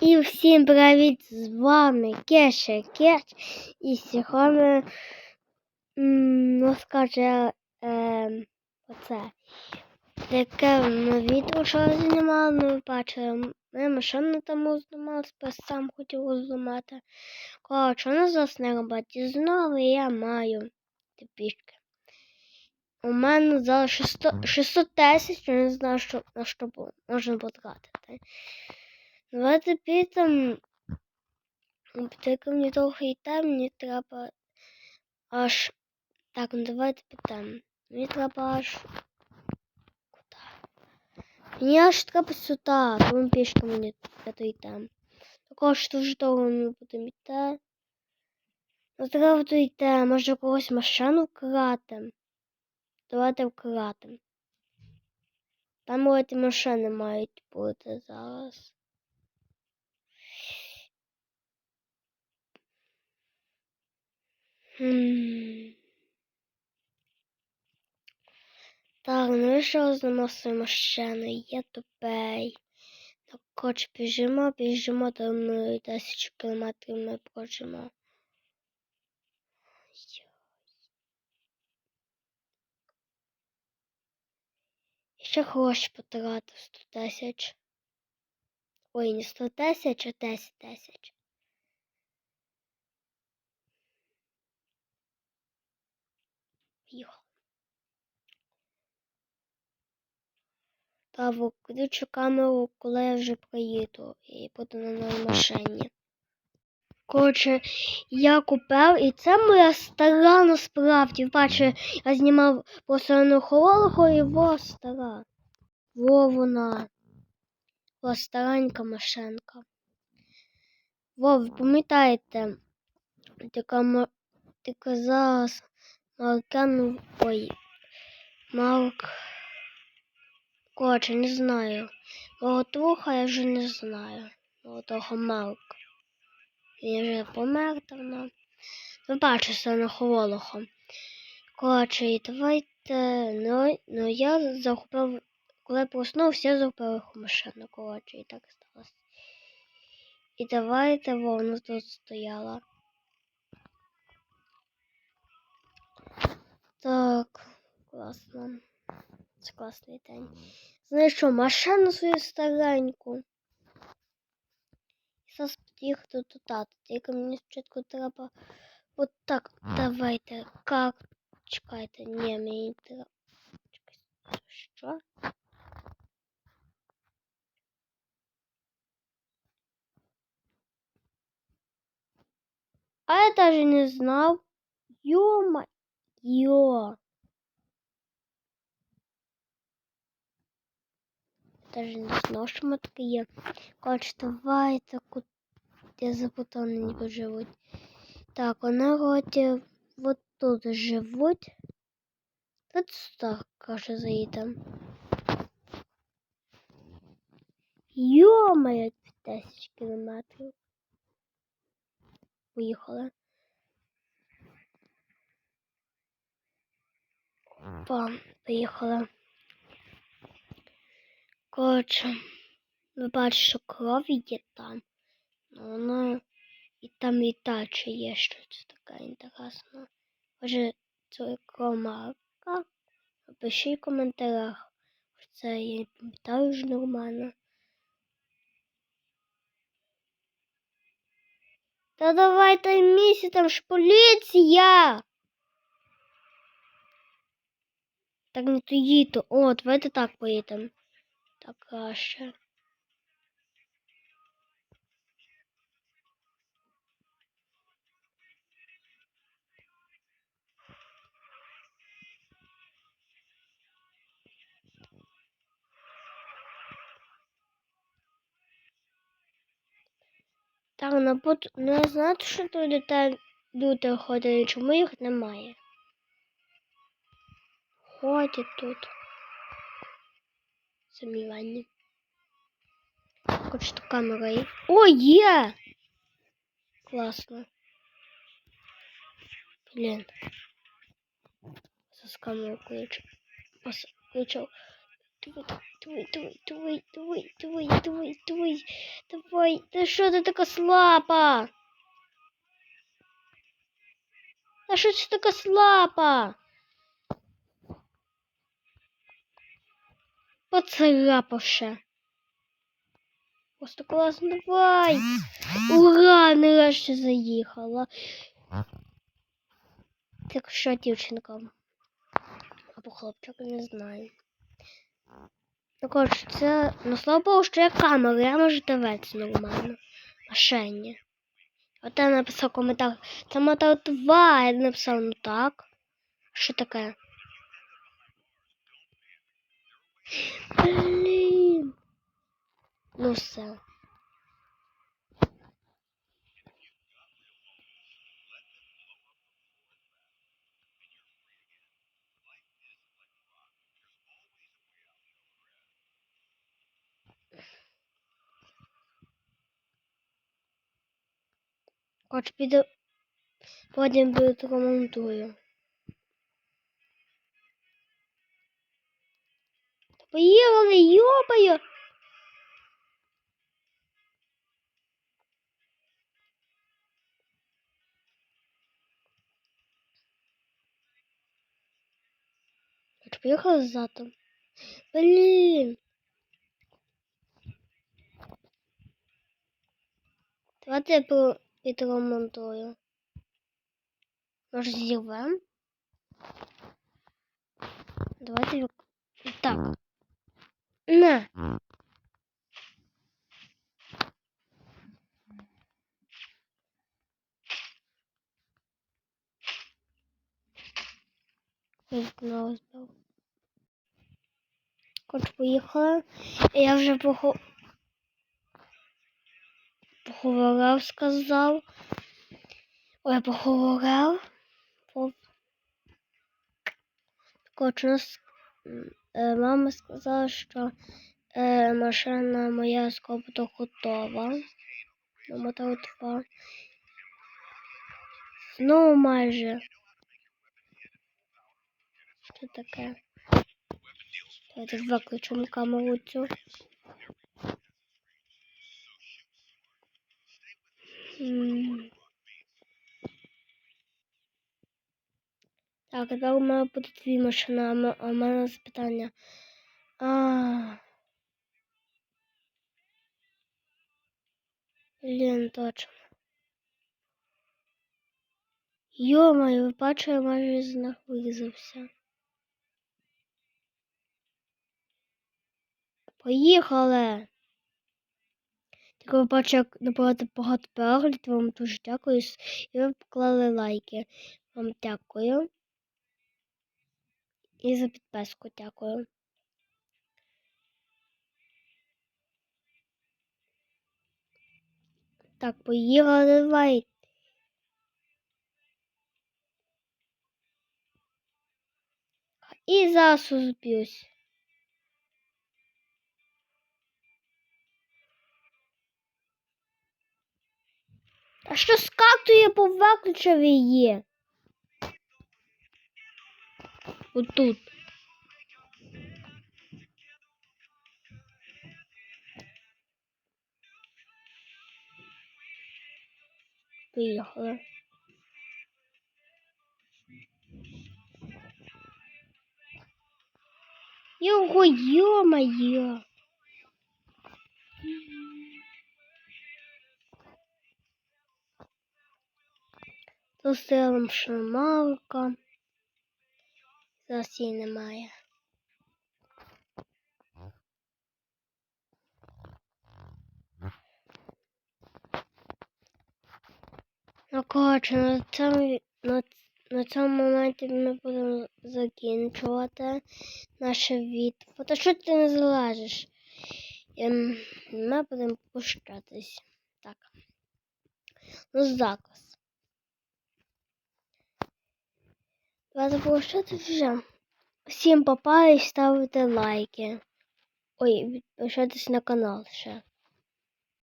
І всім привіт! З вами Кеша Кеш. І сьогодні розкаже е, оце. Таке ми відео що я знімала, ну ви бачили. Ми машину там знімали, сам хотів зламати. Коротше, воно зараз не робить. І знову я маю типішки. У мене зараз 600, 600 тисяч, я не знаю, що, на що бу- можна потратити. Давайте підемо. Тільки мені трохи йти, мені треба аж. Так, ну давайте підемо. Мені треба аж. Куди? Мені аж треба сюди, тому пішки мені треба йти. Також дуже довго ми будемо йти. Ну треба йти, може когось машину вкрати. Давайте вкратимо. Там от машини мають бути зараз. Так, ну і що з нашою машиною? Я тупий. Так, хоч біжимо, біжимо, то ми 10 кілометрів ми прожимо. Ще гроші потратив 100 тисяч. Ой, не 100 тисяч, а 10 тисяч. Та включу камеру, коли я вже приїду і буду на новій машині. Коротше, я купив, і це моя стара насправді. Бачу, я знімав просто на і во стара. Во вона. Во старенька машинка. Во, ви пам'ятаєте, така, така зараз Маркян, ой, Марк. Коротше, не знаю. Молотуха я вже не знаю. Молотого Марк. Він вже помер давно. Ви бачите на холодуху. Коротше, давайте. Ну, ну я захопив, коли проснувся, я захопив їх у машину. Коротше, і так сталося. І давайте вона тут стояла. Так, класно. Це класний день. Знаєш що, машину свою стареньку. І зараз під'їхати до тата. Тільки мені спочатку треба. От так, давайте. Как? Чекайте, ні, мені треба. Чекайте, що? А я даже не знав. Йома. Даже не знав, що ми таке є. Коротше, давайте кут... Я запутала ніби живуть. Так, вони вроді вот тут живуть. Тут так, каже, заїдемо. Йо-моє, 5000 кілометрів. Поїхали. Опа. Коротше, ви бачите, що кров є там. Ну, воно і там і дача є щось таке інтересне. Може, це кромарка? Напишіть в коментарях. Це я не пам'ятаю вже нормально. Та давайте місяць, там ж поліція. Так не то їду. О, давайте так поїдемо. Краще. Так, на бут... ну я знаю, що тут дітей люди ходять, чому їх немає. Ходять тут. сумнівання. Хоч что камера є. О, є! Класно. Блін. Зараз камеру ключ. твой, твой, твой, твой, твой, твой, твой, твой, давай. Да що ти така слаба? Да що ти така слаба? Поцарапав ще. Просто класно, давай. Ура, нарешті заїхала. Так що, дівчинка? Або хлопчик, не знаю. Ну, коротше, це, ну, слава Богу, що є камера, я можу дивитися нормально. Машині. От я написав коментар. Це мотор 2, я написав, ну так. Що таке? Berlim. Nossa. Kaç bir de madem como um duruyor. Поїхали, йопаю! Поїхали задом. Блін. Давайте я відремонтую. Може зірвем? Давайте так. На. Кот поїхала. Я вже похо... поховарав, сказав. Ой, поховарав. Поп. Кот нас мама сказала, що е, машина моя скоро буде готова. Ну, мотор 2. Знову майже. Що таке? Давайте виключимо камеру цю. М. Так, тепер у мене буде дві машини, а у мене запитання. А. Блін, точно. Йо-моє, ви бачите, я майже з них вирізався. Поїхали! Тільки ви бачите, як набагато багато переглядів, вам дуже дякую. І ви поклали лайки. Вам дякую. І за підписку дякую. Так, поїхали, давай. І зараз розб'юсь. А що скактує по виключив її? Вот тут. Поехала. Його, ё-моё! Тут стояла шамалка. Зараз її немає. Ну, коротше, на цьому, на, на цьому моменті ми будемо закінчувати наше відео. Та що ти не залежиш? Ем, ми будемо пущатись. Так. Ну, заказ. Давайте тут вже. Всім папа і ставити лайки. Ой, підпишитись на канал ще.